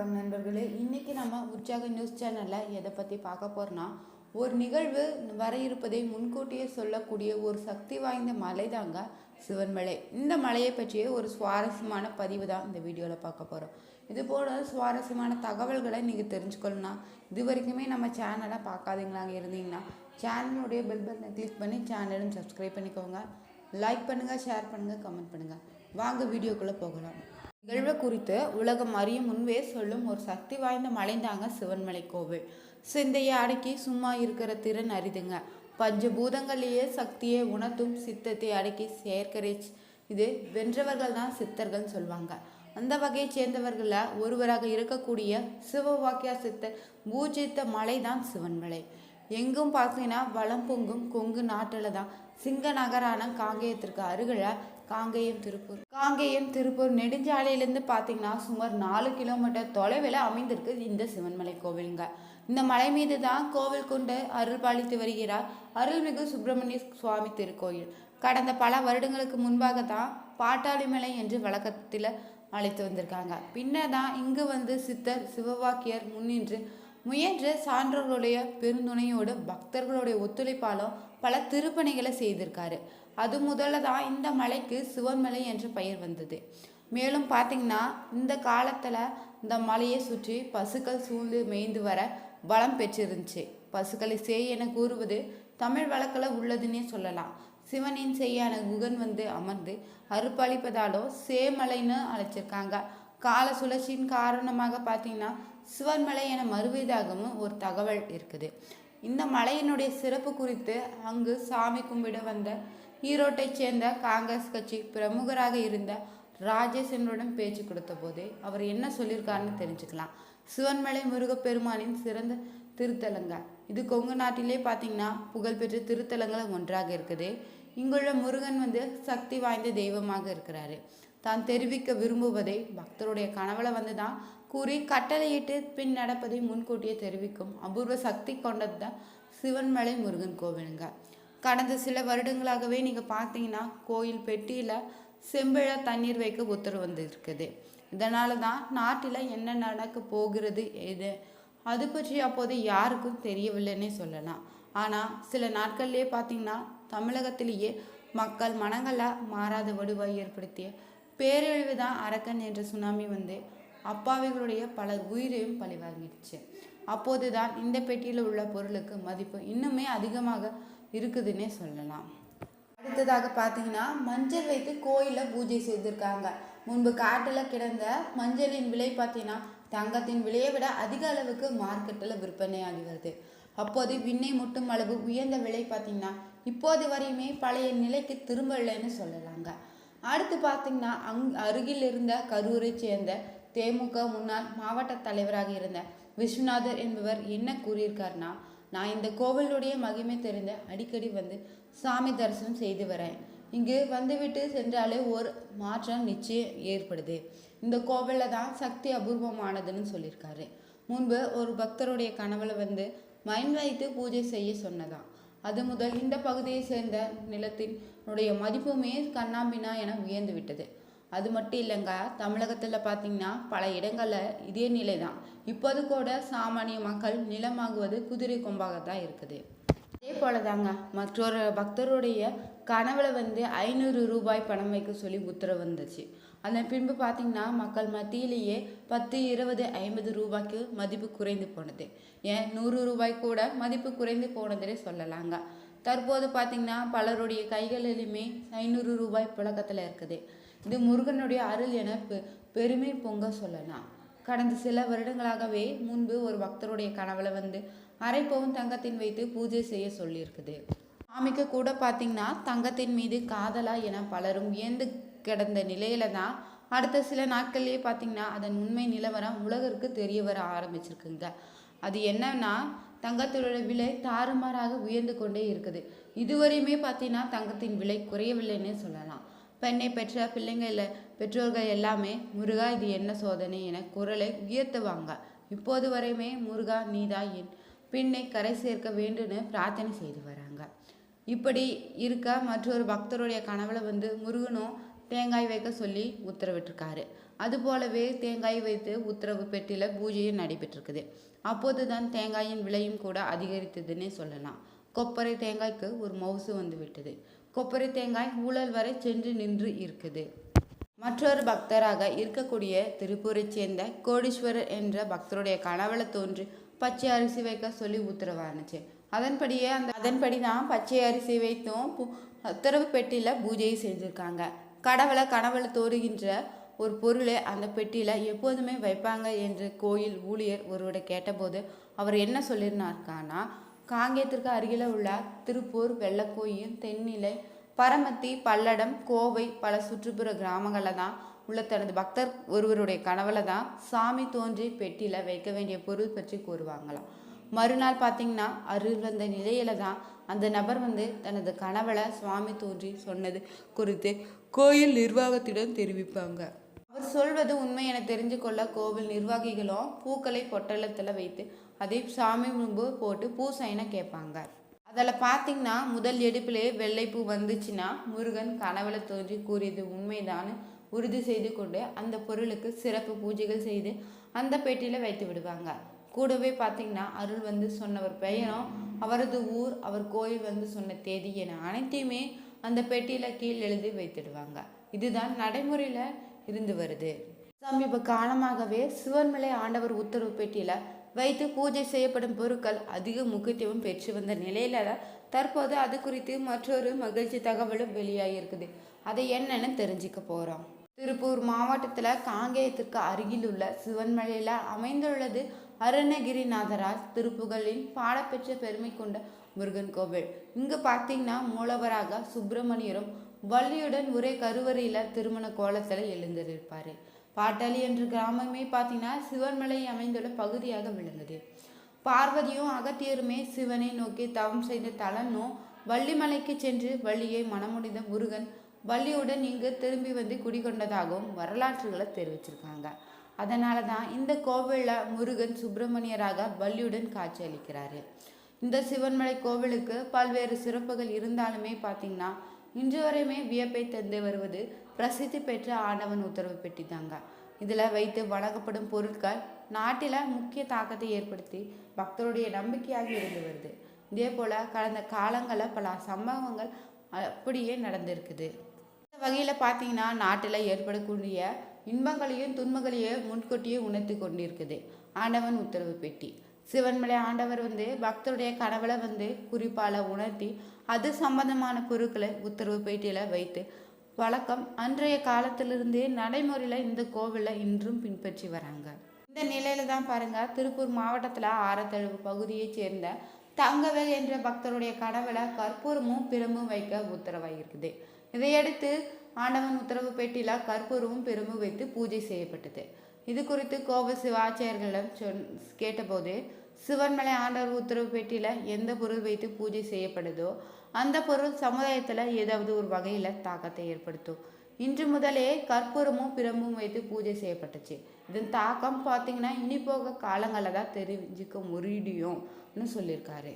வணக்கம் நண்பர்களே. இன்றைக்கி நம்ம உற்சாக நியூஸ் சேனலில் எதை பற்றி பார்க்க போகிறோன்னா ஒரு நிகழ்வு வர இருப்பதை முன்கூட்டியே சொல்லக்கூடிய ஒரு சக்தி வாய்ந்த மலை தாங்க சிவன்மலை இந்த மலையை பற்றிய ஒரு சுவாரஸ்யமான பதிவு தான் இந்த வீடியோவில் பார்க்க போகிறோம் இது போல சுவாரஸ்யமான தகவல்களை நீங்கள் தெரிஞ்சுக்கணும்னா இது வரைக்குமே நம்ம சேனலை பார்க்காதீங்களாங்க இருந்தீங்கன்னா சேனலுடைய பெல் பட்டனை கிளிக் பண்ணி சேனலும் சப்ஸ்கிரைப் பண்ணிக்கோங்க. லைக் பண்ணுங்கள் ஷேர் பண்ணுங்கள் கமெண்ட் பண்ணுங்கள் வாங்க வீடியோக்குள்ளே போகலாம். நிகழ்வு குறித்து உலகம் அறியும் முன்பே சொல்லும் ஒரு சக்தி வாய்ந்த மலைந்தாங்க சிவன்மலை கோவில். சிந்தையை அடக்கி சும்மா இருக்கிற திறன் அரிதுங்க. பஞ்சபூதங்களையே சக்தியை உணர்த்தும் சித்தத்தை அடக்கி சேர்க்கரை இது வென்றவர்கள் தான் சித்தர்கள்னு சொல்லுவாங்க அந்த வகையை சேர்ந்தவர்களில் ஒருவராக இருக்கக்கூடிய சிவவாக்கியா சித்தர் பூஜித்த மலை தான் சிவன்மலை. எங்கும் பார்த்தீங்கன்னா வளம் பொங்கும் கொங்கு நாட்டில் தான். சிங்க நகரான காங்கேயத்திற்கு அருகில் காங்கேயம் திருப்பூர். காங்கேயம் திருப்பூர் நெடுஞ்சாலையிலேருந்து பார்த்தீங்கன்னா சுமார் நாலு கிலோமீட்டர் தொலைவில் அமைந்திருக்கு இந்த சிவன்மலை கோவிலுங்க. இந்த மலை மீது தான் கோவில் கொண்டு அருள் பாலித்து வருகிறார் அருள்மிகு சுப்பிரமணிய சுவாமி திருக்கோயில். கடந்த பல வருடங்களுக்கு முன்பாக தான் பாட்டாளி மலை என்று வழக்கத்தில் அழைத்து வந்திருக்காங்க. பின்னர் தான் இங்கு வந்து சித்தர் சிவவாக்கியர் முன்னின்று முயன்ற சான்றோர்களுடைய பெருந்துணையோடு பக்தர்களுடைய ஒத்துழைப்பாலும் பல திருப்பணிகளை செய்திருக்காரு. அது முதல்ல தான் இந்த மலைக்கு சிவன்மலை என்ற பெயர் வந்தது. மேலும் பார்த்தீங்கன்னா இந்த காலத்தில் இந்த மலையை சுற்றி பசுக்கள் சூழ்ந்து மேய்ந்து வர பலம் பெற்றிருந்துச்சு. பசுக்களை செய் என கூறுவது தமிழ் வழக்கில் உள்ளதுன்னே சொல்லலாம். சிவனின் செய்யான குகன் வந்து அமர்ந்து அறுப்பளிப்பதாலோ சேமலைன்னு அழைச்சிருக்காங்க. கால சுழற்சியின் காரணமாக பார்த்தீங்கன்னா சிவன்மலை என மறுவதாகவும் ஒரு தகவல் இருக்குது. இந்த மலையினுடைய சிறப்பு குறித்து அங்கு சாமி கும்பிட வந்த ஈரோட்டைச் சேர்ந்த காங்கிரஸ் கட்சி பிரமுகராக இருந்த ராஜேசனுடன் பேச்சு கொடுத்த போதே அவர் என்ன சொல்லியிருக்காருன்னு தெரிஞ்சுக்கலாம். சிவன்மலை முருகப்பெருமானின் சிறந்த திருத்தலங்க. இது கொங்கு நாட்டிலே பார்த்தீங்கன்னா புகழ்பெற்ற திருத்தலங்கள் ஒன்றாக இருக்குது. இங்குள்ள முருகன் வந்து சக்தி வாய்ந்த தெய்வமாக இருக்கிறாரு. தான் தெரிவிக்க விரும்புவதை பக்தருடைய கனவுல வந்து தான் கூறி கட்டளையிட்டு பின் நடப்பதை முன்கூட்டியே தெரிவிக்கும் அபூர்வ சக்தி கொண்டது தான் சிவன்மலை முருகன் கோவிலுங்க. கடந்த சில வருடங்களாகவே நீங்கள் பார்த்தீங்கன்னா கோயில் பெட்டியில் செம்பிழ தண்ணீர் வைக்க உத்தரவு வந்துருக்குது. இதனால தான் நாட்டில் என்ன நடக்க போகிறது எது? அது பற்றி அப்போது யாருக்கும் தெரியவில்லைன்னே சொல்லலாம். ஆனால் சில நாட்கள்லேயே பார்த்தீங்கன்னா தமிழகத்திலேயே மக்கள் மனங்களாக மாறாத வடுவாய் ஏற்படுத்திய பேரழிவு தான் அரக்கன் என்ற சுனாமி வந்து அப்பாவிகளுடைய பல உயிரையும் பழிவாங்கிடுச்சு. அப்போது தான் இந்த பெட்டியில் உள்ள பொருளுக்கு மதிப்பு இன்னுமே அதிகமாக இருக்குதுன்னே சொல்லலாம். அடுத்ததாக பார்த்தீங்கன்னா மஞ்சள் வைத்து கோயிலில் பூஜை செய்திருக்காங்க. முன்பு காட்டில் கிடந்த மஞ்சளின் விலை பார்த்தீங்கன்னா தங்கத்தின் விலையை விட அதிக அளவுக்கு மார்க்கெட்டில் விற்பனை ஆகி வருது. அப்போது விண்ணை முட்டும் அளவு உயர்ந்த விலை பார்த்தீங்கன்னா இப்போது வரையுமே பழைய நிலைக்கு திரும்பலைன்னு சொல்லலாங்க. அடுத்து பார்த்தீங்கன்னா அங் அருகில் இருந்த கரூரை சேர்ந்த தேமுக முன்னாள் மாவட்ட தலைவராக இருந்த விஸ்வநாதர் என்பவர் என்ன கூறியிருக்காருன்னா நான் இந்த கோவிலுடைய மகிமை தெரிந்த அடிக்கடி வந்து சாமி தரிசனம் செய்து வரேன். இங்கு வந்துவிட்டு சென்றாலே ஒரு மாற்றம் நிச்சயம் ஏற்படுது. இந்த கோவிலில் தான் சக்தி அபூர்வமானதுன்னு சொல்லியிருக்காரு. முன்பு ஒரு பக்தருடைய கனவுல வந்து மைண்ட் வைத்து பூஜை செய்ய சொன்னதாம். அது முதல் இந்த பகுதியை சேர்ந்த நிலத்தினுடைய மதிப்புமே கண்ணாம்பினா என உயர்ந்து விட்டது. அது மட்டும் இல்லைங்க தமிழகத்தில் பார்த்தீங்கன்னா பல இடங்களில் இதே நிலை தான் இப்போது கூட சாமானிய மக்கள் நிலமாகுவது குதிரை கொம்பாக தான் இருக்குது. அதே போல தாங்க மற்றொரு பக்தருடைய கனவுல வந்து ஐநூறு ரூபாய் பணம் வைக்க சொல்லி உத்தரவு வந்துச்சு. அதன் பின்பு பார்த்தீங்கன்னா மக்கள் மத்தியிலேயே பத்து இருபது ஐம்பது ரூபாய்க்கு மதிப்பு குறைந்து போனது. ஏன் நூறு ரூபாய் கூட மதிப்பு குறைந்து போனதுலே சொல்லலாங்க. தற்போது பார்த்தீங்கன்னா பலருடைய கைகளிலுமே ஐநூறு ரூபாய் புழக்கத்தில் இருக்குது. இது முருகனுடைய அருள் என பெ பெருமை பொங்க சொல்லலாம். கடந்த சில வருடங்களாகவே முன்பு ஒரு பக்தருடைய கனவுல வந்து அரை பவுன் தங்கத்தின் வைத்து பூஜை செய்ய சொல்லியிருக்குது. சாமிக்கு கூட பார்த்தீங்கன்னா தங்கத்தின் மீது காதலா என பலரும் வியந்து கிடந்த நிலையில தான் அடுத்த சில நாட்கள்லேயே பார்த்தீங்கன்னா அதன் உண்மை நிலவரம் உலகிற்கு தெரிய வர ஆரம்பிச்சிருக்குங்க. அது என்னன்னா தங்கத்தோட விலை தாறுமாறாக உயர்ந்து கொண்டே இருக்குது. இதுவரையுமே பார்த்தீங்கன்னா தங்கத்தின் விலை குறையவில்லைன்னு சொல்லலாம். பெண்ணை பெற்ற பிள்ளைங்கள பெற்றோர்கள் எல்லாமே முருகா இது என்ன சோதனை என குரலை உயர்த்துவாங்க. இப்போது வரையுமே முருகா நீதா என் பின்னை கரை சேர்க்க வேண்டும்னு பிரார்த்தனை செய்து வராங்க. இப்படி இருக்க மற்றொரு பக்தருடைய கனவுல வந்து முருகனும் தேங்காய் வைக்க சொல்லி உத்தரவிட்டிருக்காரு. அதுபோலவே தேங்காய் வைத்து உத்தரவு பெட்டியில் பூஜையும் நடைபெற்றிருக்குது. அப்போது தான் தேங்காயின் விலையும் கூட அதிகரித்ததுன்னே சொல்லலாம். கொப்பரை தேங்காய்க்கு ஒரு மவுசு வந்து விட்டது. கொப்பரை தேங்காய் ஊழல் வரை சென்று நின்று இருக்குது. மற்றொரு பக்தராக இருக்கக்கூடிய திருப்பூரைச் சேர்ந்த கோடீஸ்வரர் என்ற பக்தருடைய கனவுல தோன்றி பச்சை அரிசி வைக்க சொல்லி உத்தரவானுச்சு அதன்படியே அந்த அதன்படி தான் பச்சை அரிசி வைத்தும் உத்தரவு பெட்டியில் பூஜையை செஞ்சுருக்காங்க. கடவுளை கனவுல தோறுகின்ற ஒரு பொருளை அந்த பெட்டியில் எப்போதுமே வைப்பாங்க என்று கோயில் ஊழியர் ஒருவரை கேட்டபோது அவர் என்ன சொல்லியிருந்தாருக்கானா காங்கேயத்திற்கு அருகில் உள்ள திருப்பூர் வெள்ளக்கோயில் தென்னிலை பரமத்தி பல்லடம் கோவை பல சுற்றுப்புற கிராமங்களில் தான் உள்ள தனது பக்தர் ஒருவருடைய கனவுல தான் சாமி தோன்றி பெட்டியில் வைக்க வேண்டிய பொருள் பற்றி கூறுவாங்களாம். மறுநாள் பார்த்தீங்கன்னா அருள் வந்த நிலையில தான் அந்த நபர் வந்து தனது கனவுல சுவாமி தோன்றி சொன்னது குறித்து கோயில் நிர்வாகத்திடம் தெரிவிப்பாங்க. அவர் சொல்வது உண்மை என தெரிஞ்சு கொள்ள கோவில் நிர்வாகிகளும் பூக்களை பொட்டலத்தில் வைத்து அதே சாமி முன்பு போட்டு பூசைன கேட்பாங்க. அதில் பார்த்தீங்கன்னா முதல் எடுப்பிலே வெள்ளைப்பூ வந்துச்சுன்னா முருகன் கனவுல தோன்றி கூறியது உண்மைதான்னு உறுதி செய்து கொண்டு அந்த பொருளுக்கு சிறப்பு பூஜைகள் செய்து அந்த பெட்டியில் வைத்து விடுவாங்க. கூடவே பார்த்தீங்கன்னா அருள் வந்து சொன்னவர் பெயரும் அவரது ஊர் அவர் கோயில் வந்து சொன்ன தேதி என அனைத்தையுமே அந்த பெட்டியில் கீழ் எழுதி வைத்துடுவாங்க. இதுதான் நடைமுறையில் இருந்து வருது. சமீப காலமாகவே சிவன்மலை ஆண்டவர் உத்தரவு பெட்டியில் வைத்து பூஜை செய்யப்படும் பொருட்கள் அதிக முக்கியத்துவம் பெற்று வந்த நிலையில தற்போது அது குறித்து மற்றொரு மகிழ்ச்சி தகவலும் வெளியாகியிருக்குது அதை என்னன்னு தெரிஞ்சுக்க போறோம். திருப்பூர் மாவட்டத்தில் காங்கேயத்திற்கு அருகிலுள்ள சிவன்மலையில் அமைந்துள்ளது அருணகிரிநாதரால் திருப்புகழின் பாடப்பெற்ற பெருமை கொண்ட முருகன் கோவில். இங்கு பார்த்தீங்கன்னா மூலவராக சுப்பிரமணியரும் வள்ளியுடன் ஒரே கருவறையில் திருமண கோலத்தில் எழுந்திருப்பார். பாட்டாளி என்ற கிராமமே பார்த்தீங்கன்னா சிவன்மலை அமைந்துள்ள பகுதியாக விளங்குது. பார்வதியும் அகத்தியருமே சிவனை நோக்கி தவம் செய்த தலனும் வள்ளிமலைக்கு சென்று வள்ளியை மனமுடிந்த முருகன் வள்ளியுடன் இங்கு திரும்பி வந்து குடிகொண்டதாகவும் வரலாற்றுகளை தெரிவிச்சிருக்காங்க. அதனால தான் இந்த கோவிலில் முருகன் சுப்பிரமணியராக வள்ளியுடன் காட்சி அளிக்கிறாரு. இந்த சிவன்மலை கோவிலுக்கு பல்வேறு சிறப்புகள் இருந்தாலுமே பார்த்தீங்கன்னா இன்று வரையுமே வியப்பை தந்து வருவது பிரசித்தி பெற்ற ஆண்டவன் உத்தரவு பெட்டி தாங்க இதில் வைத்து வழங்கப்படும் பொருட்கள் நாட்டில் முக்கிய தாக்கத்தை ஏற்படுத்தி பக்தருடைய நம்பிக்கையாக இருந்து வருது. இதே போல் கடந்த காலங்களில் பல சம்பவங்கள் அப்படியே நடந்திருக்குது. இந்த வகையில் பார்த்தீங்கன்னா நாட்டில் ஏற்படக்கூடிய இன்பங்களையும் துன்பங்களையும் முன்கூட்டியே உணர்த்தி கொண்டிருக்குது ஆண்டவன் உத்தரவு பெட்டி. சிவன்மலை ஆண்டவர் வந்து பக்தருடைய கனவுல வந்து குறிப்பால் உணர்த்தி அது சம்பந்தமான பொருட்களை உத்தரவு பேட்டியில் வைத்து வழக்கம் அன்றைய காலத்திலிருந்தே நடைமுறையில் இந்த கோவிலில் இன்றும் பின்பற்றி வராங்க. இந்த நிலையில தான் பாருங்கள் திருப்பூர் மாவட்டத்தில் ஆரத்தழுவு பகுதியைச் சேர்ந்த தங்கவேல் என்ற பக்தருடைய கனவுல கற்பூரமும் பிரம்பும் வைக்க உத்தரவாகியிருக்குது இதையடுத்து ஆண்டவன் உத்தரவு பெட்டியில் கற்பூரமும் பிரம்பும் வைத்து பூஜை செய்யப்பட்டது. இது குறித்து கோவில் சிவாச்சாரியர்களிடம் சொன் கேட்டபோது சிவன்மலை ஆண்டவர் உத்தரவு பெட்டியில் எந்த பொருள் வைத்து பூஜை செய்யப்படுதோ அந்த பொருள் சமுதாயத்தில் ஏதாவது ஒரு வகையில் தாக்கத்தை ஏற்படுத்தும். இன்று முதலே கற்பூரமும் பிரம்பும் வைத்து பூஜை செய்யப்பட்டுச்சு. இதன் தாக்கம் பார்த்தீங்கன்னா இனி போக காலங்களில் தான் தெரிஞ்சுக்க முடியும்னு சொல்லியிருக்காரு.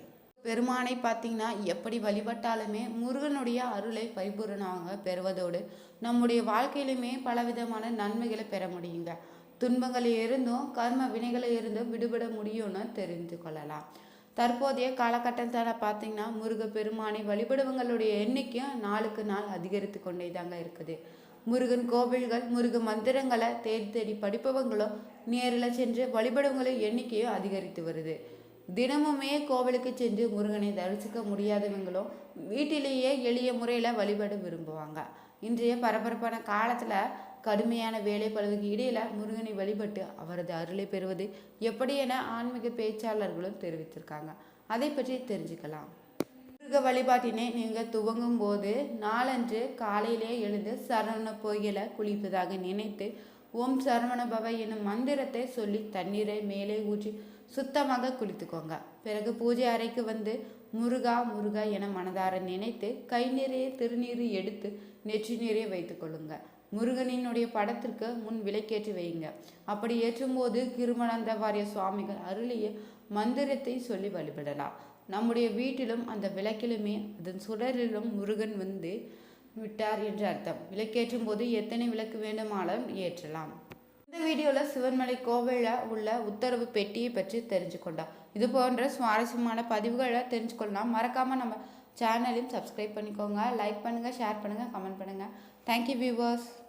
பெருமானை பார்த்தீங்கன்னா எப்படி வழிபட்டாலுமே முருகனுடைய அருளை பரிபூரணமாக பெறுவதோடு நம்முடைய வாழ்க்கையிலுமே பலவிதமான நன்மைகளை பெற முடியுங்க. துன்பங்களில் இருந்தும் கர்ம வினைகளில் இருந்தும் விடுபட முடியும்னு தெரிந்து கொள்ளலாம். தற்போதைய காலகட்டத்தில் பார்த்தீங்கன்னா முருக பெருமானை வழிபடுவங்களுடைய எண்ணிக்கையும் நாளுக்கு நாள் அதிகரித்து கொண்டே தாங்க இருக்குது. முருகன் கோவில்கள் முருக மந்திரங்களை தேடி தேடி படிப்பவங்களும் நேரில் சென்று வழிபடுவங்களின் எண்ணிக்கையும் அதிகரித்து வருது. தினமுமே கோவிலுக்கு சென்று முருகனை தரிசிக்க முடியாதவங்களும் வீட்டிலேயே எளிய முறையில் வழிபட விரும்புவாங்க. இன்றைய பரபரப்பான காலத்தில் கடுமையான வேலை பழுவுக்கு இடையில முருகனை வழிபட்டு அவரது அருளை பெறுவது எப்படி என ஆன்மீக பேச்சாளர்களும் தெரிவித்திருக்காங்க. அதை பற்றி தெரிஞ்சுக்கலாம். முருக வழிபாட்டினை நீங்கள் துவங்கும் போது நாளன்று காலையிலே எழுந்து சரவண பொய்யில குளிப்பதாக நினைத்து ஓம் சரவண பவ என்னும் மந்திரத்தை சொல்லி தண்ணீரை மேலே ஊற்றி சுத்தமாக குளித்துக்கோங்க. பிறகு பூஜை அறைக்கு வந்து முருகா முருகா என மனதார நினைத்து கை நிறைய திருநீர் எடுத்து நெற்றி நிறைய வைத்துக்கொள்ளுங்கள் முருகனினுடைய படத்திற்கு முன் விலைக்கேற்றி வையுங்க. அப்படி ஏற்றும்போது கிருமணந்த வாரிய சுவாமிகள் அருளிய மந்திரத்தை சொல்லி வழிபடலாம். நம்முடைய வீட்டிலும் அந்த விளக்கிலுமே அதன் சுடரிலும் முருகன் வந்து விட்டார் என்று அர்த்தம். விளக்கேற்றும் போது எத்தனை விளக்கு வேண்டுமானாலும் ஏற்றலாம். இந்த வீடியோவில் சிவன்மலை கோவிலில் உள்ள உத்தரவு பெட்டியை பற்றி தெரிஞ்சுக்கொண்டோம். இது போன்ற சுவாரஸ்யமான பதிவுகளை தெரிஞ்சுக்கொள்ளலாம். மறக்காமல் நம்ம சேனலையும் சப்ஸ்கிரைப் பண்ணிக்கோங்க. லைக் பண்ணுங்கள் ஷேர் பண்ணுங்கள் கமெண்ட் பண்ணுங்கள் தேங்க்யூ வியூவர்ஸ்